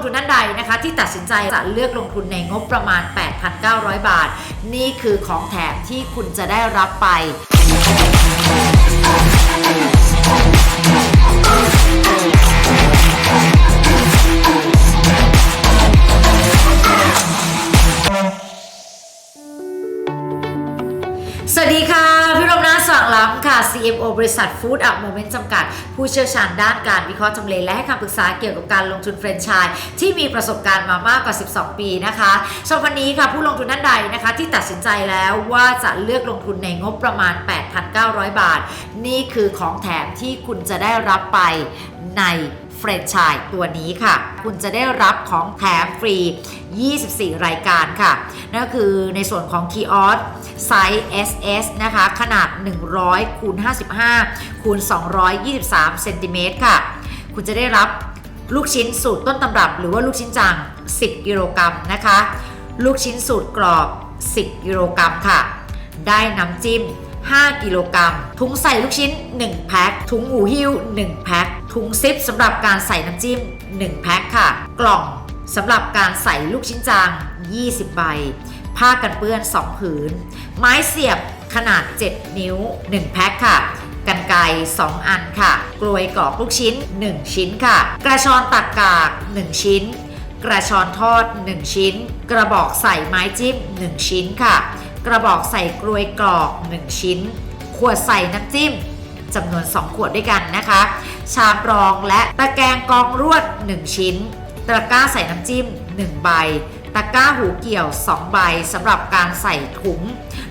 งทุนท่านใดนะคะ ที่ตัดสินใจจะเลือกลงทุนในงบประมาณ 8,900 บาท นี่คือของแถมที่คุณจะได้รับไปสวัสดีค่ะ พี่รมนาสว่างล้ำค่ะ CMO บริษัทฟู้ดอัพโมเมนต์จำกัด ผู้เชี่ยวชาญด้านการวิเคราะห์จำเลยและให้คำปรึกษาเกี่ยวกับการลงทุนแฟรนไชส์ที่มีประสบการณ์มามากกว่า 12 ปีนะคะชมวันนี้ค่ะผู้ลงทุนท่านใดนะคะ ที่ตัดสินใจแล้วว่าจะเลือกลงทุนในงบประมาณ 8,900 บาท นี่คือของแถมที่คุณจะได้รับไปใน เฟรนไชส์ตัวนี้ค่ะ คุณจะได้รับของแถมฟรี 24 รายการค่ะ นั่นก็คือในส่วนของคีออสไซส์ SS นะคะ ขนาด 100คูณ55คูณ223เซนติเมตรค่ะ คุณจะได้รับลูกชิ้นสูตรต้นตำรับ หรือว่าลูกชิ้นจัง 10 กิโลกรัมนะคะ ลูกชิ้นสูตรกรอบ 10 กิโลกรัมค่ะ ได้น้ำจิ้ม 5 กิโลกรัม ถุงใส่ลูกชิ้น 1 แพ็ค ถุงหูหิ้ว 1 แพ็ค ถุงซิปสำหรับการใส่น้ำจิ้ม 1 แพ็คค่ะ กล่องสำหรับการใส่ลูกชิ้นจาง 20 ใบ ผ้ากันเปื้อน 2 ผืน ไม้เสียบขนาด 7 นิ้ว 1 แพ็คค่ะ กันไกร2 อันค่ะ กลวยกรอกลูกชิ้น 1 ชิ้นค่ะ กระชอนตักกาก 1 ชิ้น กระชอนทอด 1 ชิ้น กระบอกใส่ไม้จิ้ม 1 ชิ้นค่ะ กระบอกใส่กลวยกรอก 1 ชิ้น ขวดใส่น้ำจิ้ม จำนวน 2 ขวดด้วยกันนะคะ ชามรองและตะแกรงกองรวด 1 ชิ้น ตะกร้าใส่น้ำจิ้ม 1 ใบ ตะกร้าหูเกี่ยว 2 ใบสำหรับการใส่ถุง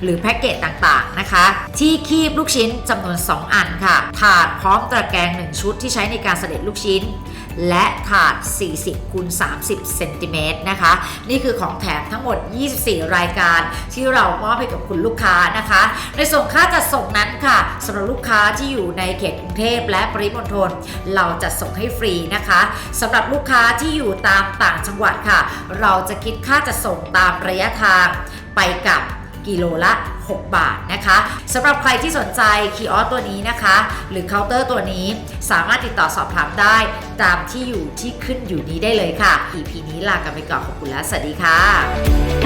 หรือแพ็กเกจต่างๆนะคะ ที่คีบลูกชิ้นจำนวน 2 อันค่ะ ถาดพร้อมตะแกรง 1 ชุดที่ใช้ในการเสด็จลูกชิ้นและถาด 40คูณ30 เซนติเมตรนะคะ นี่คือของแถมทั้งหมด 24 รายการที่เรามอบให้กับคุณลูกค้านะคะ ในส่วนค่าจัดส่งนั้นค่ะำหรับลูกค้าที่อยู่ในเขตกรุงเทพและปริมณฑลเราจะส่งให้ฟรีนะคะสำหรับลูกค้าที่อยู่ตามต่างจังหวัดค่ะ เราจะคิดค่าจัดส่งตามระยะทางไปกับกิโลละ 6 บาทนะคะสำหรับใครที่สนใจคีออสตัวนี้นะคะ หรือเคาน์เตอร์ตัวนี้สามารถติดต่อสอบถามได้ ตามที่อยู่ที่ขึ้นอยู่นี้ได้เลยค่ะ EP นี้ลากันไปก่อนขอบคุณและสวัสดีค่ะ